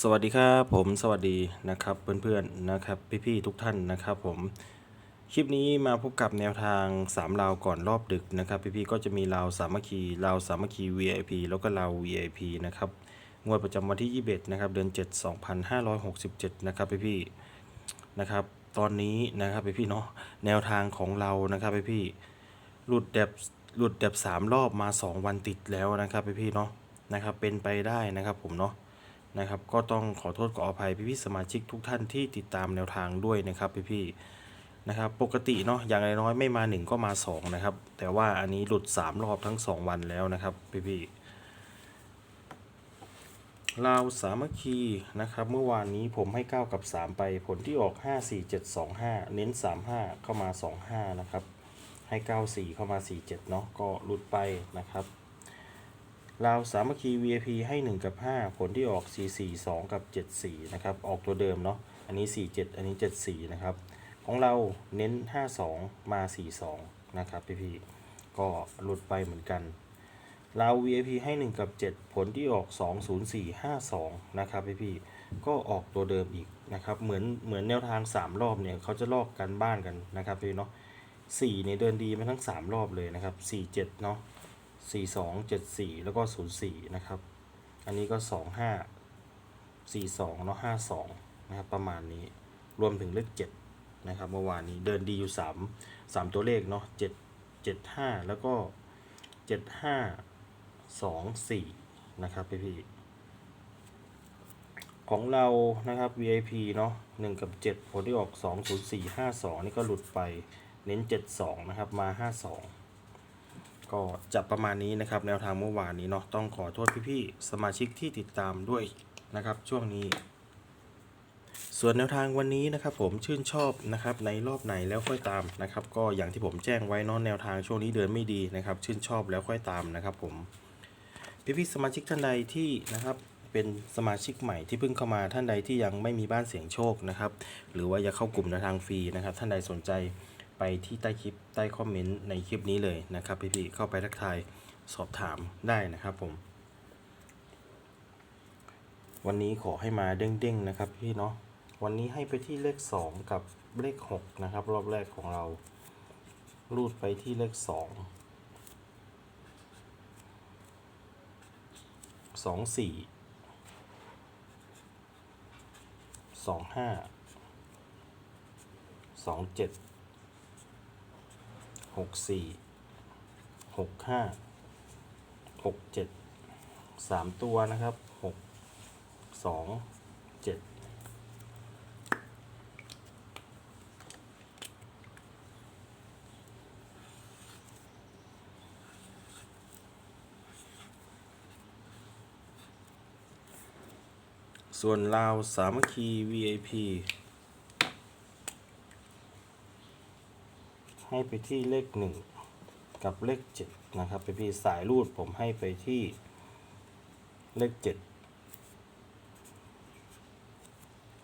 สวัสดีครับผมสวัสดีนะครับเพื่อนๆนะครับพี่ๆทุกท่านนะครับผมคลิปนี้มาพบกับแนวทาง3ราวก่อนรอบดึกนะครับพี่ๆก็จะมีราวสามัคคีราวสามัคคี VIP แล้วก็ราว VIP นะครับงวดประจำวันที่ 21นะครับเดือน 7 2567นะครับพี่ๆนะครับตอนนี้นะครับพี่ๆเนาะแนวทางของเรานะครับพี่ๆหลุดแดบหลุดแดบสามรอบมา 2 วันติดแล้วนะครับพี่ๆเนาะนะครับเป็นไปได้นะครับผมเนาะ นะครับ ก็ต้องขอโทษขออภัยพี่ๆสมาชิกทุกท่านที่ติดตามแนวทางด้วยนะครับพี่ๆนะครับ ปกติเนาะอย่างน้อยๆไม่มา 1 ก็มา 2 นะครับ แต่ว่าอันนี้หลุด 3 รอบทั้ง 2 วันแล้วนะครับพี่ๆลาวสามัคคีนะครับ เมื่อวานนี้ผมให้ 9 กับ 3 ไปผลที่ออก 5 4 7 2 5 เน้น 35 เข้ามา 25 นะครับ ให้ 9 4 เข้ามา 4 7 เนาะก็หลุดไปนะครับ ลาวสามัคคี VIP ให้ 1 กับ 5 ผลที่ออก 4 4 2 กับ 7 4 นะครับ ออกตัวเดิมเนาะ อันนี้ 4 7 อันนี้ 7 4 นะครับ ของเราเน้น 5 2 มา 4 2 นะครับพี่ๆก็หลุดไปเหมือนกัน ลาว VIP ให้ 1 กับ 7 ผลที่ออก 2 0 4 5 2 นะครับพี่ๆก็ออกตัวเดิมอีกนะครับ เหมือนเหมือนแนวทาง 3 รอบเนี่ยเขาจะลอกกันบ้านกันนะครับพี่เนาะ4เนี่ยเดินดีมาทั้ง 3 รอบเลยนะครับ 4 7 เนาะ สี่สองเจ็ดสี่แล้วก็ศูนย์สี่นะครับ อันนี้ก็สองห้าสี่สองเนาะห้าสองนะครับ ประมาณนี้ รวมถึงเลขเจ็ดนะครับ เมื่อวานนี้เดินดีอยู่สามสามตัวเลขเนาะเจ็ดเจ็ดห้าแล้วก็เจ็ดห้าสองสี่นะครับพี่พี่ของเรานะครับ VIP เนาะหนึ่งกับเจ็ดผลที่ออกสองศูนย์สี่ห้าสองนี่ก็หลุดไป เน้นเจ็ดสองนะครับ มาห้าสอง ก็จะประมาณนี้นะครับ แนวทางเมื่อวานนี้เนาะต้องขอโทษพี่ๆสมาชิกที่ติดตามด้วยนะครับ ช่วงนี้ ส่วนแนวทางวันนี้นะครับ ผมชื่นชอบนะครับ ในรอบไหนแล้วค่อยตามนะครับ ก็อย่างที่ผมแจ้งไว้นอะแนวทางช่วงนี้เดินไม่ดีนะครับ ชื่นชอบแล้วค่อยตามนะครับ ผมพี่ๆสมาชิกท่านใดที่นะครับเป็นสมาชิกใหม่ที่เพิ่งเข้ามาท่านใดที่ยังไม่มีบ้านเสียงโชคนะครับ หรือว่าอยากเข้ากลุ่มแนวทางฟรีนะครับ ท่านใดสนใจ ไปที่ใต้คลิปใต้คอมเมนต์ในคลิปนี้เลยนะครับพี่ๆเข้าไปทักทายสอบถามได้นะครับผม วันนี้ขอให้มาเด้งๆนะครับพี่เนาะวันนี้ให้ไปที่เลข 2 กับเลข 6 นะครับ รอบแรกของเรารูดไปที่เลข2สองสี่สอง หกสี่หกห้าหกเจ็ดสามตัวนะครับหกสองเจ็ดส่วนลาวสามัคคี VIP ให้ไปที่เลขหนึ่งกับเลขเจ็ดนะครับไปพี่สายรูดผมให้ไปที่เลขเจ็ด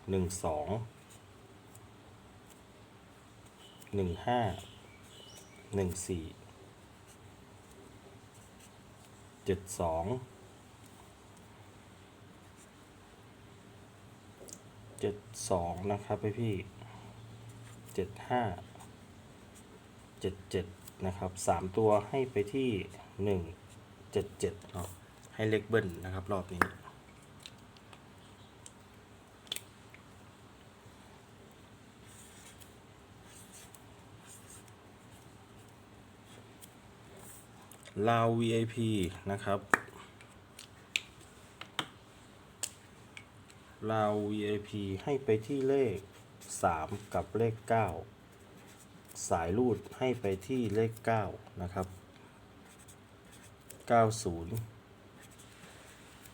หนึ่งสองหนึ่งห้าหนึ่งสี่เจ็ดสองเจ็ดสองนะครับไปพี่เจ็ ดห้าเจ็ดเจ็ดนะครับสามตัวให้ไปที่หนึ่งเจ็ดเจ็ดเนาะให้เลขเบิ้ลนะครับ รอบนี้ลาว VIP นะครับลาว VIP ให้ไปที่เลข 3 กับเลข 9 สายรูดให้ไปที่เลข 9 นะครับ 90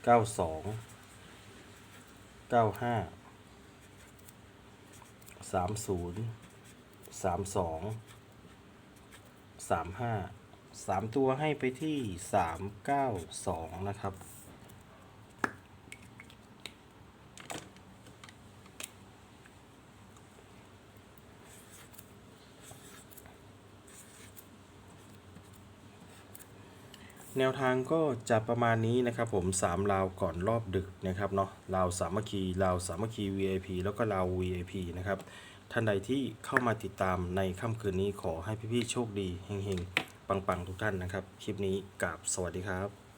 92 95 30 32 35 3 ตัวให้ไปที่ 392 นะครับ แนวทางก็จะประมาณนี้นะครับผม3ลาวก่อนรอบดึกนะครับเนาะลาวสามัคคีลาวสามัคคี VIP แล้วก็ลาว VIP นะครับ ท่านใดที่เข้ามาติดตามในค่ำคืนนี้ขอให้พี่ๆโชคดีเฮงๆ ปังๆ ทุกท่านนะครับ คลิปนี้กราบสวัสดีครับ